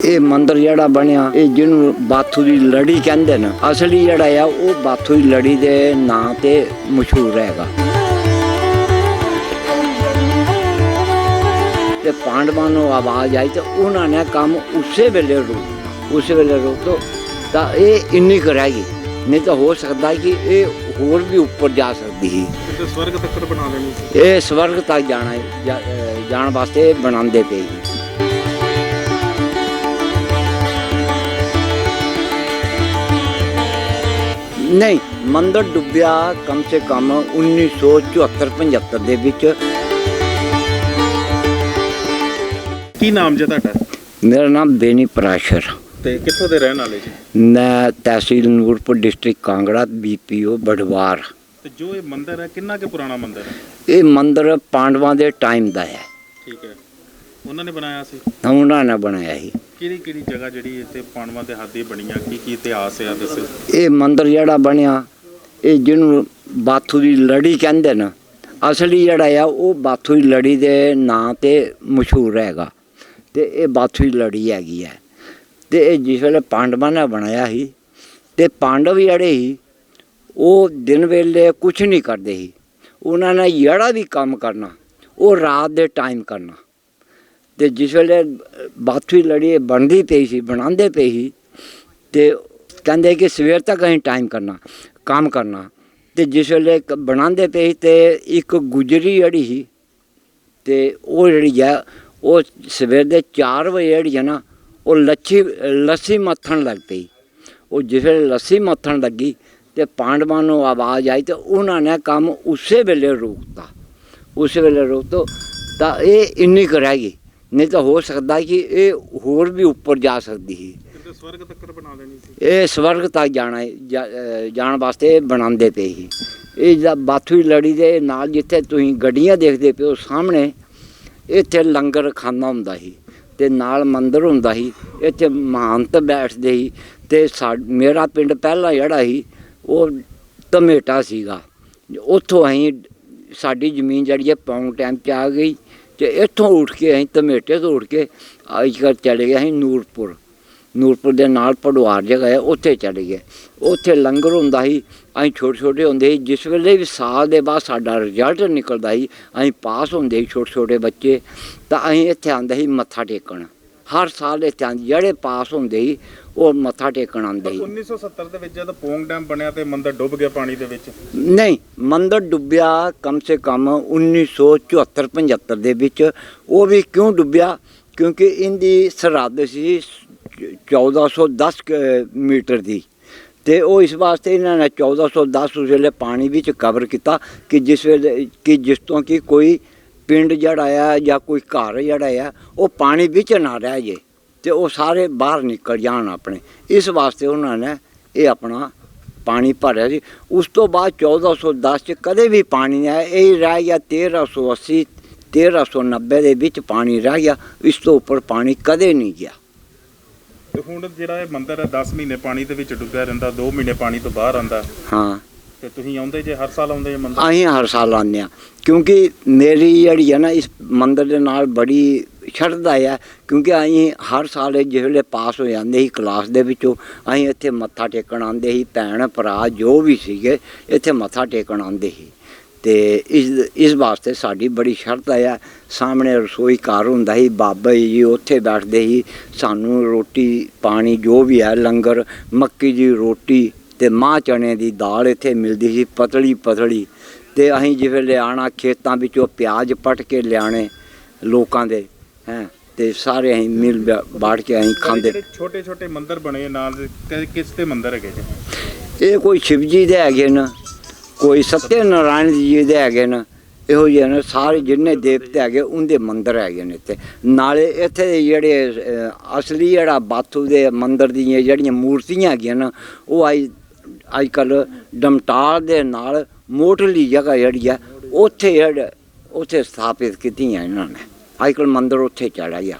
ਇਹ ਮੰਦਿਰ ਜਿਹੜਾ ਬਣਿਆ ਇਹ ਜਿਹਨੂੰ ਬਾਥੂ ਦੀ ਲੜੀ ਕਹਿੰਦੇ ਨੇ। ਅਸਲੀ ਜਿਹੜਾ ਆ ਉਹ ਬਾਥੂ ਦੀ ਲੜੀ ਦੇ ਨਾਂ ਤੇ ਮਸ਼ਹੂਰ ਹੈਗਾ। ਤੇ ਪਾਂਡਵਾਂ ਨੂੰ ਆਵਾਜ਼ ਆਈ ਤੇ ਉਹਨਾਂ ਨੇ ਕੰਮ ਉਸੇ ਵੇਲੇ ਰੋਕ ਉਸੇ ਵੇਲੇ ਰੋਕ ਦੋ ਤਾਂ ਇਹ ਇੰਨੀ ਕੁ ਰਹਿ ਗਈ। ਨਹੀਂ ਤਾਂ ਹੋ ਸਕਦਾ ਕਿ ਇਹ ਹੋਰ ਵੀ ਉੱਪਰ ਜਾ ਸਕਦੀ ਸੀ। ਸਵਰਗ ਤੱਕ ਬਣਾ ਲੈਣੀ ਇਹ ਸਵਰਗ ਤੱਕ ਜਾਣਾ ਜਾਣ ਵਾਸਤੇ ਬਣਾਉਂਦੇ ਪਏ ਨਹੀਂ ਮੰਦਰ ਡੁੱਬਿਆ ਕਮ ਸੇ ਕਮ 1974-75 ਦੇ ਵਿੱਚ। ਕੀ ਨਾਮ ਜੇ ਤੁਹਾਡਾ? ਮੇਰਾ ਨਾਮ ਬੇਨੀ ਪਰਾਸ਼ਰ। ਤੇ ਕਿੱਥੋਂ ਦੇ ਰਹਿਣ ਵਾਲੇ ਜੀ? ਮੈਂ ਤਹਿਸੀਲ ਨੂਰਪੁਰ ਡਿਸਟ੍ਰਿਕਟ ਕਾਂਗੜਾ ਬੀਪੀਓ ਬੜਵਾਰ। ਤੇ ਜੋ ਇਹ ਮੰਦਿਰ ਹੈ ਕਿੰਨਾ ਕੁ ਪੁਰਾਣਾ ਮੰਦਿਰ ਹੈ? ਇਹ ਮੰਦਰ ਪਾਂਡਵਾਂ ਦੇ ਟਾਈਮ ਦਾ ਹੈ। ਠੀਕ ਹੈ। ਉਹਨਾਂ ਨੇ ਬਣਾਇਆ ਸੀ? ਉਹਨਾਂ ਨੇ ਬਣਾਇਆ ਸੀ। ਕਿਹੜੀ ਕਿਹੜੀ ਜਗ੍ਹਾ ਜਿਹੜੀ ਇੱਥੇ ਪਾਂਡਵਾਂ ਦੇ ਹੱਥ ਬਣੀਆਂ? ਕੀ ਕੀ ਇਤਿਹਾਸ ਹੈ ਦੱਸੋ ਇਹ ਮੰਦਿਰ ਜਿਹੜਾ ਬਣਿਆ, ਇਹ ਜਿਹਨੂੰ ਬਾਥੂ ਦੀ ਲੜੀ ਕਹਿੰਦੇ ਨੇ। ਅਸਲੀ ਜਿਹੜਾ ਆ, ਉਹ ਬਾਥੂ ਦੀ ਲੜੀ ਦੇ ਨਾਂ ਤੇ ਮਸ਼ਹੂਰ ਹੈਗਾ। ਤੇ ਇਹ ਬਾਥੂ ਦੀ ਲੜੀ ਹੈਗੀ ਹੈ ਤੇ ਇਹ ਜਿਸ ਵੇਲੇ ਪਾਂਡਵਾਂ ਨੇ ਬਣਾਇਆ ਸੀ, ਤੇ ਪਾਂਡਵ ਜਿਹੜੇ ਸੀ, ਉਹ ਦਿਨ ਵੇਲੇ ਕੁਝ ਨਹੀਂ ਕਰਦੇ ਸੀ। ਉਹਨਾਂ ਨੇ ਜਿਹੜਾ ਵੀ ਕੰਮ ਕਰਨਾ, ਉਹ ਰਾਤ ਦੇ ਟਾਈਮ ਕਰਨਾ। ਤੇ ਜਿਸ ਵੇਲੇ ਬਾਥੂ ਦੀ ਲੜੀ ਬਣਦੀ ਪਈ ਸੀ, ਬਣਾਉਂਦੇ ਪਈ ਸੀ ਤੇ ਕਹਿੰਦੇ ਕਿ ਸਵੇਰ ਤੱਕ ਅਸੀਂ ਟਾਈਮ ਕਰਨਾ, ਕੰਮ ਕਰਨਾ। ਤੇ ਜਿਸ ਵੇਲੇ ਬਣਾਉਂਦੇ ਪਏ ਸੀ ਤੇ ਇੱਕ ਗੁਜਰੀ ਜਿਹੜੀ ਸੀ ਤੇ ਉਹ ਜਿਹੜੀ ਹੈ ਉਹ ਸਵੇਰ ਦੇ 4 ਵਜੇ ਜਿਹੜੀ ਹੈ ਨਾ, ਉਹ ਲੱਛੀ, ਲੱਸੀ ਮੱਥਣ ਲੱਗ ਪਈ। ਉਹ ਜਿਸ ਵੇਲੇ ਲੱਸੀ ਮੱਥਣ ਲੱਗੀ ਤੇ ਪਾਂਡਵਾਂ ਨੂੰ ਆਵਾਜ਼ ਆਈ ਤੇ ਉਹਨਾਂ ਨੇ ਕੰਮ ਉਸੇ ਵੇਲੇ ਰੋਕਤਾ। ਉਸੇ ਵੇਲੇ ਰੋਕ ਦੋ ਤਾਂ ਇਹ ਇੰਨੀ ਕੁ ਰਹਿ ਗਈ। ਨਹੀਂ ਤਾਂ ਹੋ ਸਕਦਾ ਕਿ ਇਹ ਹੋਰ ਵੀ ਉੱਪਰ ਜਾ ਸਕਦੀ ਸੀ। ਤੇ ਸਵਰਗ ਤੱਕ ਬਣਾ ਲੈਣੀ ਸੀ। ਇਹ ਸਵਰਗ ਤੱਕ ਜਾਣਾ ਜਾਣ ਵਾਸਤੇ ਬਣਾਉਂਦੇ ਪਏ ਸੀ। ਇਹ ਜਿਹੜਾ ਬਾਥੂ ਲੜੀ ਦੇ ਨਾਲ ਜਿੱਥੇ ਤੁਸੀਂ ਗੱਡੀਆਂ ਦੇਖਦੇ ਪਿਓ ਸਾਹਮਣੇ ਇੱਥੇ ਲੰਗਰ ਖਾਨਾ ਹੁੰਦਾ ਸੀ ਤੇ ਨਾਲ ਮੰਦਿਰ ਹੁੰਦਾ ਸੀ। ਇੱਥੇ ਮਹੰਤ ਬੈਠਦੇ ਸੀ ਤੇ ਸਾ ਮੇਰਾ ਪਿੰਡ ਪਹਿਲਾ ਜਿਹੜਾ ਸੀ ਉਹ ਧਮੇਟਾ ਸੀਗਾ। ਉੱਥੋਂ ਅਸੀਂ ਸਾਡੀ ਜ਼ਮੀਨ ਜਿਹੜੀ ਹੈ ਪੌਂਗ ਟਾਈਮ 'ਚ ਆ ਗਈ। ਤੇ ਇੱਥੋਂ ਉੱਠ ਕੇ ਅਸੀਂ ਧਮੇਟੇ ਤੋਂ ਉੱਠ ਕੇ ਅੱਜ ਕੱਲ੍ਹ ਚਲੇ ਗਏ, ਅਸੀਂ ਨੂਰਪੁਰ। ਨੂਰਪੁਰ ਦੇ ਨਾਲ ਪੜਵਾਰ ਜਗ੍ਹਾ ਹੈ, ਉੱਥੇ ਚਲੇ ਗਏ। ਉੱਥੇ ਲੰਗਰ ਹੁੰਦਾ ਸੀ, ਅਸੀਂ ਛੋਟੇ ਛੋਟੇ ਹੁੰਦੇ ਸੀ, ਜਿਸ ਵੇਲੇ ਵੀ ਸਾਲ ਦੇ ਬਾਅਦ ਸਾਡਾ ਰਿਜ਼ਲਟ ਨਿਕਲਦਾ ਸੀ, ਅਸੀਂ ਪਾਸ ਹੁੰਦੇ ਸੀ ਛੋਟੇ ਛੋਟੇ ਬੱਚੇ, ਤਾਂ ਅਸੀਂ ਇੱਥੇ ਆਉਂਦੇ ਸੀ ਮੱਥਾ ਟੇਕਣ। ਹਰ ਸਾਲ ਇੱਥੇ ਆਉਂਦੇ ਜਿਹੜੇ ਪਾਸ ਹੁੰਦੇ ਸੀ ਉਹ ਮੱਥਾ ਟੇਕਣ ਆਉਂਦੇ ਸੀ। 1970 ਦੇ ਵਿੱਚ ਜਦ ਪੋਂਗ ਡੈਮ ਬਣਿਆ ਤੇ ਮੰਦਿਰ ਡੁੱਬ ਗਿਆ ਪਾਣੀ ਦੇ ਵਿੱਚ? ਨਹੀਂ ਮੰਦਰ ਡੁੱਬਿਆ ਕਮ ਸੇ ਕਮ 1974-75 ਦੇ ਵਿੱਚ। ਉਹ ਵੀ ਕਿਉਂ ਡੁੱਬਿਆ? ਕਿਉਂਕਿ ਇਹਦੀ ਸਰਹੱਦ ਸੀ 1410 ਕੁ ਮੀਟਰ ਦੀ। ਤੇ ਉਹ ਇਸ ਵਾਸਤੇ ਇਹਨਾਂ ਨੇ 1410 ਉਸ ਵੇਲੇ ਪਾਣੀ ਵਿੱਚ ਕਵਰ ਕੀਤਾ ਕਿ ਜਿਸ ਵੇਲੇ ਕਿ ਜਿਸ ਤੋਂ ਕਿ ਕੋਈ ਪਿੰਡ ਜਿਹੜਾ ਆ ਜਾਂ ਕੋਈ ਘਰ ਜਿਹੜਾ ਆ ਉਹ ਪਾਣੀ ਵਿੱਚ ਨਾ ਰਹਿ ਜੇ ਤੇ ਉਹ ਸਾਰੇ ਬਾਹਰ ਨਿਕਲ ਜਾਣ ਆਪਣੇ। ਇਸ ਵਾਸਤੇ ਉਹਨਾਂ ਨੇ ਇਹ ਆਪਣਾ ਪਾਣੀ ਭਰਿਆ ਸੀ। ਉਸ ਤੋਂ ਬਾਅਦ 1410 ਚ ਕਦੇ ਵੀ ਪਾਣੀ ਨਹੀਂ ਆਇਆ। ਇਹ ਰਹਿ ਗਿਆ 1380 1390 ਦੇ ਵਿੱਚ ਪਾਣੀ ਰਹਿ ਗਿਆ। ਇਸ ਤੋਂ ਉੱਪਰ ਪਾਣੀ ਕਦੇ ਨਹੀਂ ਗਿਆ। ਤੇ ਹੁਣ ਜਿਹੜਾ ਇਹ ਮੰਦਿਰ ਹੈ 10 ਮਹੀਨੇ ਪਾਣੀ ਦੇ ਵਿੱਚ ਡੁੱਬਿਆ ਰਹਿੰਦਾ 2 ਮਹੀਨੇ ਪਾਣੀ ਤੋਂ ਬਾਹਰ ਆਂਦਾ ਹਾਂ। ਤੇ ਤੁਸੀਂ ਆਉਂਦੇ ਜੇ, ਹਰ ਸਾਲ ਆਉਂਦੇ ਜੇ ਮੰਦਿਰ? ਅਸੀਂ ਹਰ ਸਾਲ ਆਉਂਦੇ ਹਾਂ। ਕਿਉਂਕਿ ਮੇਰੀ ਜਿਹੜੀ ਹੈ ਨਾ, ਇਸ ਮੰਦਰ ਦੇ ਨਾਲ ਬੜੀ ਸ਼ਰਧਾ ਹੈ। ਕਿਉਂਕਿ ਅਸੀਂ ਹਰ ਸਾਲ ਇਹ ਜਿਹੜੇ ਪਾਸ ਹੋ ਜਾਂਦੇ ਸੀ ਕਲਾਸ ਦੇ ਵਿੱਚੋਂ। ਅਸੀਂ ਇੱਥੇ ਮੱਥਾ ਟੇਕਣ ਆਉਂਦੇ ਸੀ, ਭੈਣ, ਭਰਾ ਜੋ ਵੀ ਸੀਗੇ, ਇੱਥੇ ਮੱਥਾ ਟੇਕਣ ਆਉਂਦੇ ਸੀ। ਤੇ ਇਸ ਇਸ ਵਾਸਤੇ ਸਾਡੀ ਬੜੀ ਸ਼ਰਧਾ ਹੈ। ਸਾਹਮਣੇ ਰਸੋਈ ਘਰ ਹੁੰਦਾ ਸੀ, ਬਾਬਾ ਜੀ ਉੱਥੇ ਬੈਠਦੇ ਸੀ। ਸਾਨੂੰ ਰੋਟੀ, ਪਾਣੀ ਜੋ ਵੀ ਹੈ, ਲੰਗਰ, ਮੱਕੀ ਦੀ ਰੋਟੀ ਤੇ ਮਾਂ ਚਣੇ ਦੀ ਦਾਲ ਇੱਥੇ ਮਿਲਦੀ ਸੀ ਪਤਲੀ ਪਤਲੀ। ਤੇ ਅਸੀਂ ਜਿਵੇਂ ਲਿਆਣਾ ਖੇਤਾਂ ਵਿੱਚੋਂ ਪਿਆਜ਼ ਪਟ ਕੇ ਲਿਆਣੇ ਲੋਕਾਂ ਦੇ ਹੈ ਤੇ ਸਾਰੇ ਅਸੀਂ ਮਿਲ ਬਾੜ ਕੇ ਅਸੀਂ ਖਾਂਦੇ। ਛੋਟੇ ਛੋਟੇ ਮੰਦਿਰ ਬਣੇ ਨਾਲ ਕਿਸ ਤੇ ਮੰਦਿਰ ਹੈਗੇ ਜੀ? ਇਹ ਕੋਈ ਸ਼ਿਵ ਜੀ ਦੇ ਹੈਗੇ ਨੇ ਕੋਈ ਸਤਿ ਨਾਰਾਇਣ ਜੀ ਦੇ ਹੈਗੇ ਨੇ ਇਹੋ ਜਿਹੇ ਨੇ ਸਾਰੇ ਜਿੰਨੇ ਦੇਵਤੇ ਹੈਗੇ ਉਹਦੇ ਮੰਦਿਰ ਹੈਗੇ ਨੇ ਇੱਥੇ। ਨਾਲੇ ਇੱਥੇ ਜਿਹੜੇ ਅਸਲੀ ਜਿਹੜਾ ਬਾਥੂ ਦੇ ਮੰਦਿਰ ਦੀਆਂ ਜਿਹੜੀਆਂ ਮੂਰਤੀਆਂ ਹੈਗੀਆਂ ਨਾ ਉਹ ਅੱਜ ਅੱਜ ਕੱਲ ਡਮਟਾਲ ਦੇ ਨਾਲ ਮੋਟਲੀ ਜਗ੍ਹਾ ਜਿਹੜੀ ਹੈ ਉੱਥੇ ਜਿਹੜਾ ਉੱਥੇ ਸਥਾਪਿਤ ਕੀਤੀਆਂ ਇਹਨਾਂ ਨੇ। ਅੱਜ ਕੱਲ ਮੰਦਰ ਉੱਥੇ ਚੜਾ ਗਿਆ